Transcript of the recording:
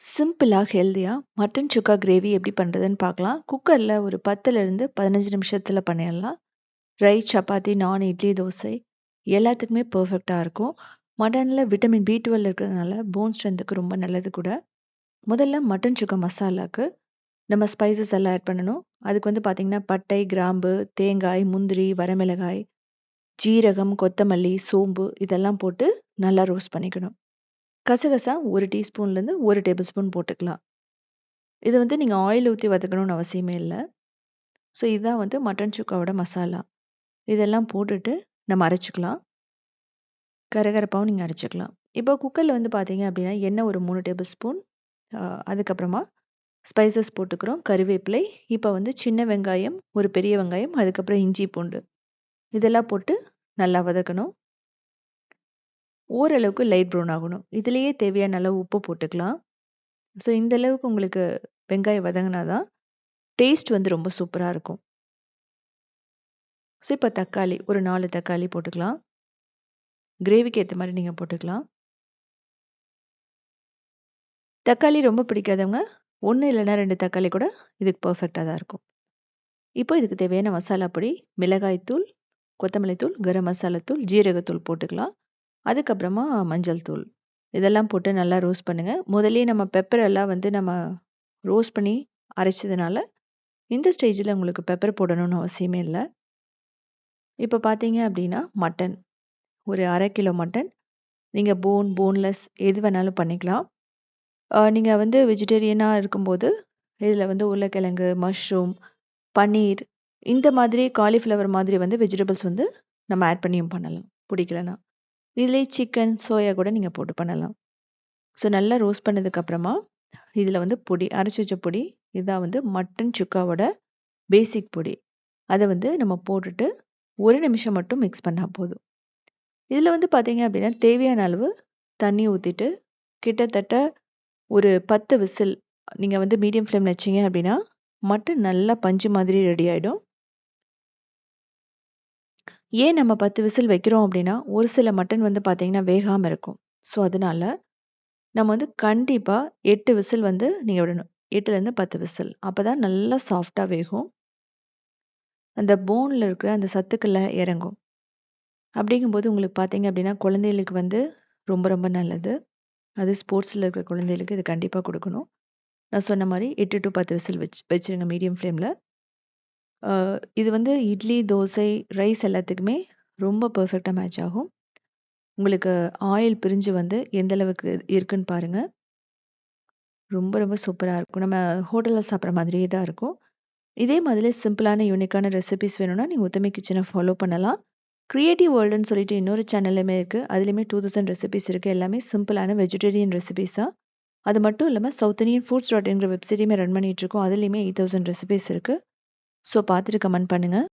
சிம்பிளாக ஹெல்த்தியாக மட்டன் சுக்கா கிரேவி எப்படி பண்ணுறதுன்னு பார்க்கலாம். குக்கரில் ஒரு பத்துலேருந்து பதினஞ்சு நிமிஷத்தில் பண்ணிடலாம். ரைஸ் சப்பாத்தி நான் இட்லி தோசை எல்லாத்துக்குமே பர்ஃபெக்டாக இருக்கும். மட்டனில் விட்டமின் பி டுவெல் இருக்கிறதுனால போன் ஸ்ட்ரென்த்துக்கு ரொம்ப நல்லது கூட. முதல்ல மட்டன் சுக்கா மசாலாவுக்கு நம்ம ஸ்பைசஸ் எல்லாம் ஆட் பண்ணணும். அதுக்கு வந்து பார்த்திங்கன்னா பட்டை கிராம்பு தேங்காய் முந்திரி வரமிளகாய் ஜீரகம் கொத்தமல்லி சோம்பு இதெல்லாம் போட்டு நல்லா ரோஸ்ட் பண்ணிக்கணும். கசகசா ஒரு டீஸ்பூன்லேருந்து ஒரு டேபிள் ஸ்பூன் போட்டுக்கலாம். இது வந்து நீங்கள் ஆயில் ஊற்றி வதக்கணும்னு அவசியமே இல்லை. ஸோ இதுதான் வந்து மட்டன் சுக்காவோட மசாலா. இதெல்லாம் போட்டுட்டு நம்ம அரைச்சிக்கலாம். கரகரப்பாகவும் நீங்கள் அரைச்சிக்கலாம். இப்போ குக்கரில் வந்து பார்த்தீங்க அப்படின்னா எண்ணெய் ஒரு மூணு டேபிள் ஸ்பூன் அதுக்கப்புறமா ஸ்பைசஸ் போட்டுக்கிறோம் கருவேப்பிலை இப்போ வந்து சின்ன வெங்காயம் ஒரு பெரிய வெங்காயம் அதுக்கப்புறம் இஞ்சி பூண்டு. இதெல்லாம் போட்டு நல்லா வதக்கணும். ஓரளவுக்கு லைட் ப்ரௌன் ஆகணும். இதுலேயே தேவையான அளவு உப்பு போட்டுக்கலாம். ஸோ இந்த அளவுக்கு உங்களுக்கு வெங்காயம் வதங்கினா தான் டேஸ்ட் வந்து ரொம்ப சூப்பராக இருக்கும். ஸோ இப்போ தக்காளி ஒரு நாலு தக்காளி போட்டுக்கலாம். கிரேவிக்கு ஏற்ற மாதிரி நீங்கள் போட்டுக்கலாம். தக்காளி ரொம்ப பிடிக்காதவங்க ஒன்று இல்லைன்னா ரெண்டு தக்காளி கூட இதுக்கு பர்ஃபெக்டாக தான் இருக்கும். இப்போ இதுக்கு தேவையான மசாலா பொடி மிளகாய்த்தூள் கொத்தமல்லி தூள் கரம் மசாலா தூள் ஜீரகத்தூள் போட்டுக்கலாம். அதுக்கப்புறமா மஞ்சள் தூள். இதெல்லாம் போட்டு நல்லா ரோஸ்ட் பண்ணுங்கள் முதலே நம்ம பெப்பர் எல்லாம் வந்து நம்ம ரோஸ்ட் பண்ணி அரைச்சதுனால இந்த ஸ்டேஜில் உங்களுக்கு பெப்பர் போடணும்னு அவசியமே இல்லை. இப்போ பார்த்தீங்க அப்படின்னா மட்டன். ஒரு அரை கிலோ மட்டன். நீங்கள் போன் போன்லெஸ் எது வேணாலும் பண்ணிக்கலாம். நீங்கள் வந்து வெஜிடேரியனாக இருக்கும்போது இதில் வந்து உருளைக்கிழங்கு மஷ்ரூம் பன்னீர் இந்த மாதிரி காலிஃப்ளவர் மாதிரி வந்து வெஜிடபிள்ஸ் வந்து நம்ம ஆட் பண்ணியும் பண்ணலாம். பிடிக்கலனா இதிலே சிக்கன் சோயா கூட நீங்கள் போட்டு பண்ணலாம். ஸோ நல்லா ரோஸ்ட் பண்ணதுக்கப்புறமா இதில் வந்து பொடி அரைச்சி வச்ச பொடி இதான் வந்து மட்டன் சுக்காவோட பேசிக் பொடி. அதை வந்து நம்ம போட்டுட்டு ஒரு நிமிஷம் மட்டும் மிக்ஸ் பண்ணால் போதும். இதில் வந்து பார்த்தீங்க அப்படின்னா தேவையான அளவு தண்ணி ஊற்றிட்டு கிட்டத்தட்ட ஒரு பத்து விசில் நீங்கள் வந்து மீடியம் ஃப்ளேமில் வச்சிங்க அப்படின்னா மட்டன் நல்லா பஞ்சு மாதிரி ரெடி ஆகிடும் ஏன் நம்ம பத்து விசில் வைக்கிறோம் அப்படின்னா ஒரு சில மட்டன் வந்து பார்த்தீங்கன்னா வேகாமல் இருக்கும். ஸோ அதனால நம்ம வந்து கண்டிப்பாக எட்டு விசில் வந்து நீங்கள் விடணும். எட்டுலேருந்து பத்து விசில். அப்போ தான் நல்லா சாஃப்டாக வேகும். அந்த போனில் இருக்கிற அந்த சத்துக்களில் இறங்கும். அப்படிங்கும்போது உங்களுக்கு பார்த்தீங்க அப்படின்னா குழந்தைகளுக்கு வந்து ரொம்ப ரொம்ப நல்லது. அது ஸ்போர்ட்ஸில் இருக்கிற குழந்தைகளுக்கு இது கண்டிப்பாக கொடுக்கணும். நான் சொன்ன மாதிரி எட்டு டு பத்து விசில் வச்சு வச்சுருங்க மீடியம் ஃப்ளேமில் இது வந்து இட்லி தோசை ரைஸ் எல்லாத்துக்குமே ரொம்ப பர்ஃபெக்டாக மேட்ச் ஆகும். உங்களுக்கு ஆயில் பிரிஞ்சு வந்து எந்த அளவுக்கு இருக்குன்னு பாருங்கள் ரொம்ப ரொம்ப சூப்பராக இருக்கும். நம்ம ஹோட்டலில் சாப்பிட்ற மாதிரியே தான் இருக்கும். இதே மாதிரி சிம்பிளான யூனிக்கான ரெசிபிஸ் வேணும்னா நீங்கள் உத்தமி கிச்சனை ஃபாலோ பண்ணலாம். க்ரியேட்டிவ் வேர்ல்டுன்னு சொல்லிட்டு இன்னொரு சேனல்லையுமே இருக்குது அதுலேயுமே டூ தௌசண்ட் ரெசிபிஸ் இருக்குது எல்லாமே சிம்பிளான வெஜிடேரியன் ரெசிபிஸாக அது மட்டும் இல்லாமல் சவுத் இந்தியன் ஃபுட்ஸ் டாட் என்கிற வெப்சைட்டையுமே ரன் பண்ணிகிட்ருக்கோம் அதுலேயுமே எயிட் தௌசண்ட் ரெசிபிஸ் இருக்குது ஸோ பார்த்துட்டு கமெண்ட் பண்ணுங்கள்